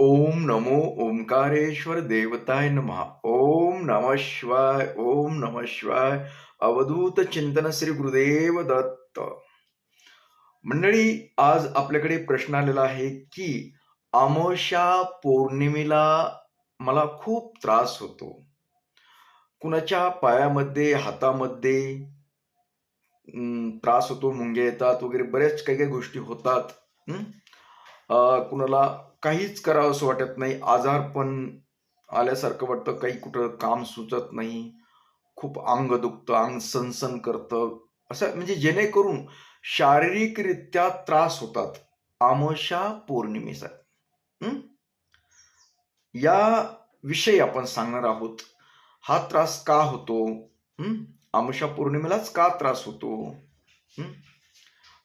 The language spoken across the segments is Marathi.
ओम नमो ओंकारेश्वर देवताय नमः। ओम नमः शिवाय ओम नमः शिवाय। अवधूत चिंतन श्री गुरुदेव दत्त। मंडळी आज आपल्याकडे प्रश्न आलेला आहे की अमावस्या पौर्णिमेला मला खूप त्रास होतो. कुणाच्या पायामध्ये हातामध्ये त्रास होतो मुंग्या येतात वगैरे बऱ्याच काही काही गोष्टी होतात. कुणाला काहीच करावं असं वाटत नाही. आजार पण आल्यासारखं वाटतं. काही कुठं काम सुचत नाही. खूप अंग दुखतं अंग सनसन करतं. असं म्हणजे जेणेकरून शारीरिकरित्या त्रास होतात. आमशा पौर्णिमेचा. या विषयी आपण सांगणार आहोत. हा त्रास का होतो? आमशा पौर्णिमेलाच का त्रास होतो?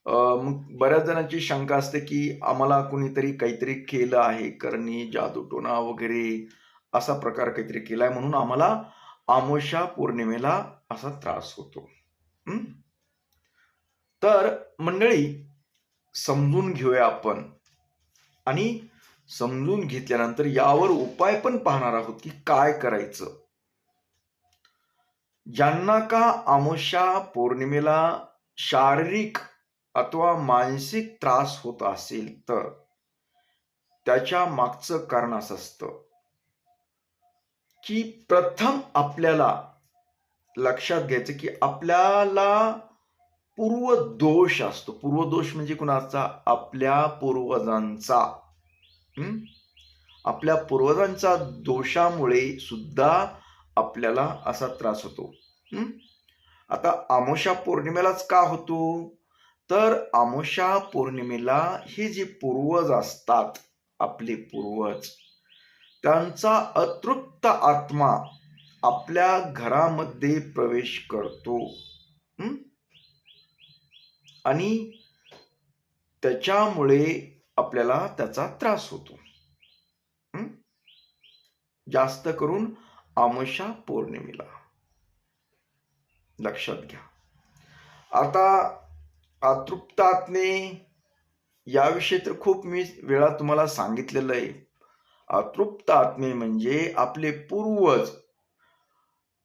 मग बऱ्याच जणांची शंका असते की आम्हाला कुणीतरी काहीतरी केलं आहे करणी जादूटोना वगैरे असा प्रकार काहीतरी केलाय म्हणून आम्हाला आमोशा पौर्णिमेला असा त्रास होतो. तर मंडळी समजून घेऊया आपण. आणि समजून घेतल्यानंतर यावर उपाय पण पाहणार आहोत की काय करायचं. ज्यांना का आमोशा पौर्णिमेला शारीरिक अथवा मानसिक त्रास होत असेल तर त्याच्या मागचं कारण असं असतं की प्रथम आपल्याला लक्षात घ्यायचं की आपल्याला पूर्व दोष असतो. पूर्व दोष म्हणजे कुणाचा? आपल्या पूर्वजांचा. आपल्या पूर्वजांचा दोषामुळे सुद्धा आपल्याला असा त्रास होतो. आता आमोशा पौर्णिमेलाच का होतो? तर आमोशा पौर्णिमेला हे जे पूर्वज असतात आपले पूर्वज त्यांचा अतृप्त आत्मा आपल्या घरामध्ये प्रवेश करतो. आणि त्याच्यामुळे आपल्याला त्याचा त्रास होतो. जास्त करून आमोशा पौर्णिमेला. लक्षात घ्या. आता अतृप्त आत्मे याविषयी तर खूप मी वेळा तुम्हाला सांगितलेलं आहे. अतृप्त आत्मे म्हणजे आपले पूर्वज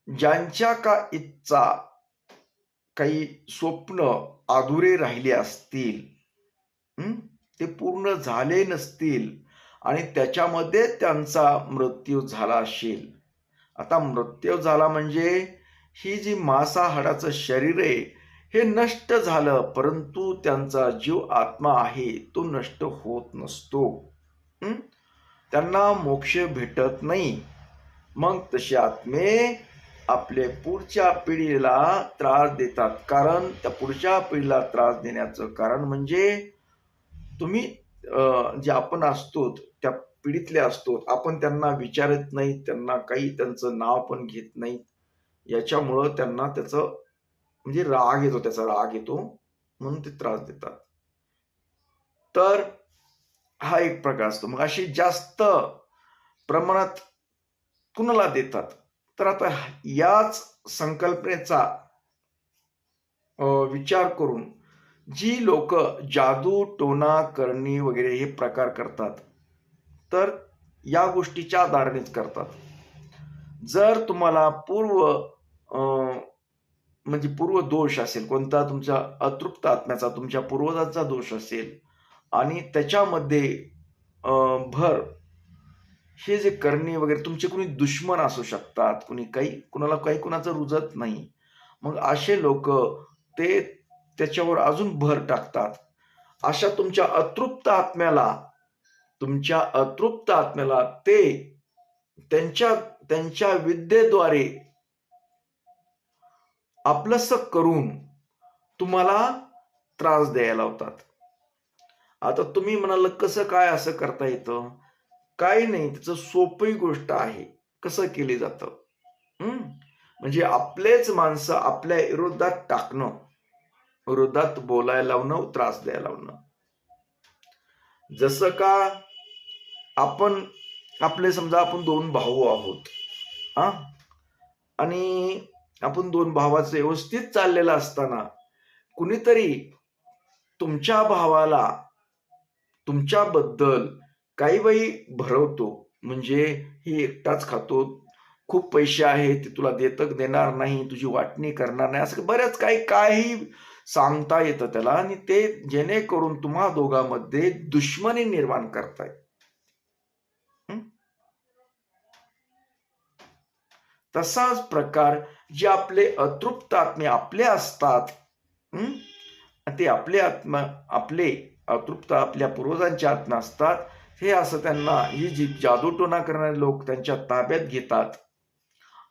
ज्यांच्या का इच्छा काही स्वप्न अधुरे राहिले असतील ते पूर्ण झाले नसतील आणि त्याच्यामध्ये त्यांचा मृत्यू झाला असेल. आता मृत्यू झाला म्हणजे ही जी मासा हाडाचं शरीर आहे हे नष्ट झालं परंतु त्यांचा जीव आत्मा आहे तो नष्ट होत नसतो. त्यांना मोक्ष भेटत नाही. मग तसे आत्मे आपले पुढच्या पिढीला त्रास देतात. कारण त्या पुढच्या पिढीला त्रास देण्याचं कारण म्हणजे तुम्ही जे आपण असतो त्या पिढीतले असतो आपण त्यांना विचारत नाही त्यांना काही त्यांचं नाव पण घेत नाही. याच्यामुळं त्यांना त्याचं म्हणजे राग येतो त्याचा राग येतो म्हणून ते त्रास देतात. तर हा एक प्रकार असतो. मग अशी जास्त प्रमाणात कुणाला देतात? तर आता याच संकल्पनेचा विचार करून जी लोक जादू टोना करणी वगैरे हे प्रकार करतात तर या गोष्टीच्या आधारानेच करतात. जर तुम्हाला पूर्व अं, म्हणजे पूर्व दोष असेल कोणता तुमच्या अतृप्त आत्म्याचा तुमच्या पूर्वजांचा दोष असेल आणि त्याच्यामध्ये भर हे जे करणे वगैरे तुमचे कुणी दुश्मन असू शकतात कुणी काही कुणाला काही कुणाचं रुजत नाही. मग असे लोक ते त्याच्यावर अजून भर टाकतात. अशा तुमच्या अतृप्त आत्म्याला तुमच्या अतृप्त आत्म्याला ते त्यांच्या त्यांच्या विद्येद्वारे आपलंस करून तुम्हाला त्रास द्यायला लावतात. आता तुम्ही म्हणाल कसं काय असं करता येतं? काही नाही त्याचं सोपी गोष्ट आहे. कसं केली जातं? म्हणजे आपलेच माणसं आपल्या विरोधात टाकणं. विरोधात बोलायला लावणं त्रास द्यायला लावणं. जसं का आपण आपले समजा आपण दोन भाऊ आहोत. हा? आणि आपण दोन भावाचं व्यवस्थित चाललेलं असताना कुणीतरी तुमच्या भावाला तुमच्याबद्दल काही बाई भरवतो. म्हणजे ही एकटाच खातो. खूप पैसे आहेत ते तुला देतक देणार नाही तुझी वाटणी करणार नाही. असं बऱ्याच काही काही सांगता येतं त्याला आणि ते जेणेकरून तुम्हा दोघांमध्ये दुश्मनी निर्माण करतायत. तसाच प्रकार जे आपले अतृप्त आत्मे आपले असतात ते आपले आत्मा आपले अतृप्त आपल्या पूर्वजांच्या आत्मा असतात हे असं त्यांना ही जी जादूटोना करणारे लोक त्यांच्या ताब्यात घेतात.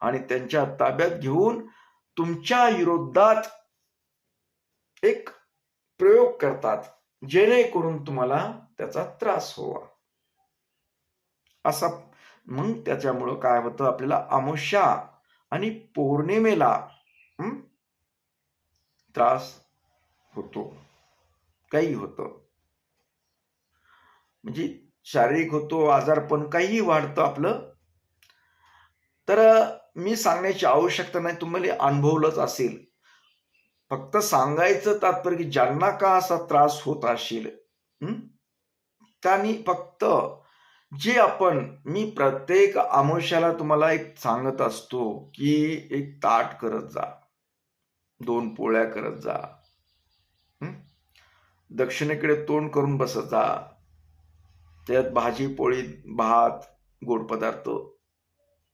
आणि त्यांच्या ताब्यात घेऊन तुमच्या विरोधात एक प्रयोग करतात जेणेकरून तुम्हाला त्याचा त्रास होवा असा मग त्याच्यामुळं काय होतं? आपल्याला अमुष्या आणि पौर्णिमेला त्रास होतो. काही होतं. म्हणजे शारीरिक होतो आजारपण काहीही वाढतं आपलं. तर मी सांगण्याची आवश्यकता नाही. तुम्हाला अनुभवलंच असेल. फक्त सांगायचं तात्पर्य की ज्यांना का असा त्रास होत असेल त्यांनी फक्त जे आपण मी प्रत्येक आमोशाला तुम्हाला एक सांगत असतो की एक ताट करत जा. दोन पोळ्या करत जा. दक्षिणेकडे तोंड करून बसत जा. त्यात भाजी पोळी भात गोड पदार्थ.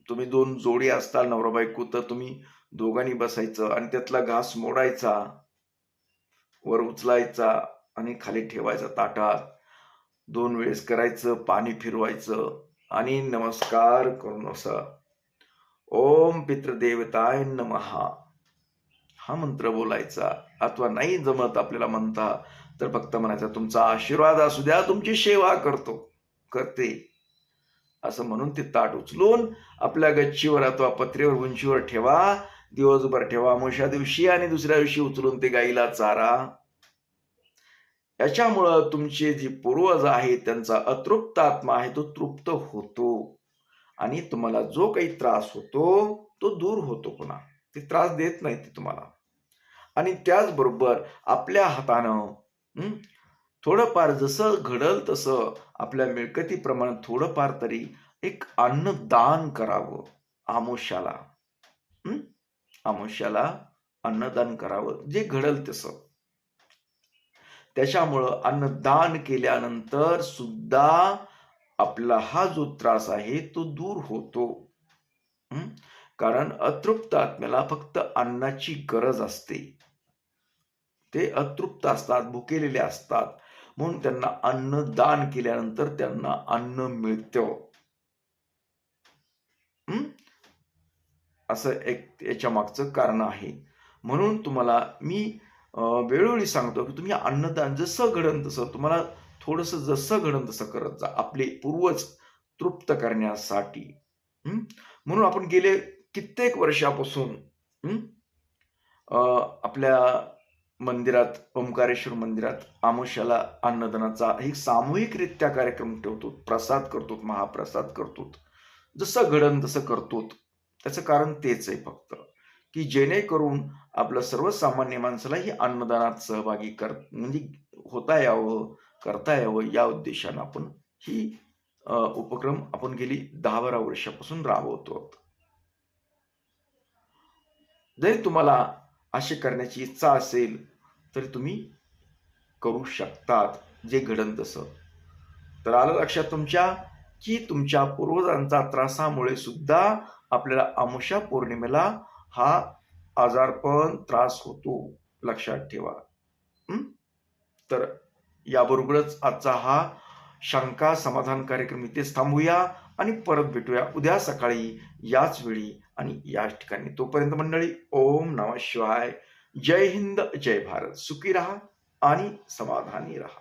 तुम्ही दोन जोडी असताल नवरा बायको तर तुम्ही दोघांनी बसायचं आणि त्यातला घास मोडायचा वर उचलायचा आणि खाली ठेवायचा ताटात. दोन वेळेस करायचं पाणी फिरवायचं आणि नमस्कार करून असं. ओम पितृदेवताय नमहा हा मंत्र बोलायचा. अथवा नाही जमत आपल्याला म्हणता तर फक्त म्हणायचा तुमचा आशीर्वाद असू द्या तुमची सेवा करतो करते. असं म्हणून ते ताट उचलून आपल्या गच्चीवर अथवा पत्रेवर उंचीवर ठेवा दिवसभर ठेवा अमुष्या दिवशी आणि दुसऱ्या दिवशी उचलून ते गाईला चारा. याच्यामुळं तुमचे जे पूर्वज आहे त्यांचा अतृप्त आत्मा आहे तो तृप्त होतो. आणि तुम्हाला जो काही त्रास होतो तो दूर होतो पुन्हा. ते त्रास देत नाही ते तुम्हाला. आणि त्याचबरोबर आपल्या हातानं थोडंफार जसं घडल तसं आपल्या मिळकतीप्रमाणे थोडंफार तरी एक अन्नदान करावं आमुष्याला. आमुष्याला अन्नदान करावं. जे घडल तसं. त्याच्यामुळं अन्नदान केल्यानंतर सुद्धा आपला हा जो त्रास आहे तो दूर होतो. कारण अतृप्त आत्म्याला फक्त अन्नाची गरज असते. ते अतृप्त असतात भुकेलेले असतात. म्हणून त्यांना अन्न दान केल्यानंतर त्यांना अन्न मिळतं. असं एक याच्या मागचं कारण आहे. म्हणून तुम्हाला मी वेळोवेळी सांगतो की तुम्ही अन्नदान जसं घडन तसं तुम्हाला थोडस जसं घडन तसं करत जा. आपले पूर्वज तृप्त करण्यासाठी. म्हणून आपण गेले कित्येक वर्षापासून आपल्या मंदिरात ओंकारेश्वर मंदिरात आमुष्याला अन्नदानाचा एक सामूहिकरित्या कार्यक्रम ठेवतो. प्रसाद करतो महाप्रसाद करतो जसं घडन तसं करतो त्याचं कारण तेच आहे फक्त. की जेणेकरून आपलं सर्वसामान्य माणसाला ही अन्नदानात सहभागी कर म्हणजे होता यावं करता यावं या उद्देशानं आपण ही उपक्रम आपण गेली दहा बारा वर्षापासून राबवतो. जरी तुम्हाला असे करण्याची इच्छा असेल तरी तुम्ही करू शकतात जे घडन तसं. तर आलं लक्षात तुमच्या की तुमच्या पूर्वजांचा त्रासामुळे सुद्धा आपल्याला अमुषा पौर्णिमेला हा आजारपण त्रास होतो लक्षात ठेवा. तर याबरोबरच आजचा हा शंका समाधान कार्यक्रम इथेच थांबूया आणि परत भेटूया उद्या सकाळी याच वेळी आणि याच ठिकाणी. तोपर्यंत मंडळी ओम नम शिवाय. जय हिंद जय भारत. सुखी रहा आणि समाधानी रहा.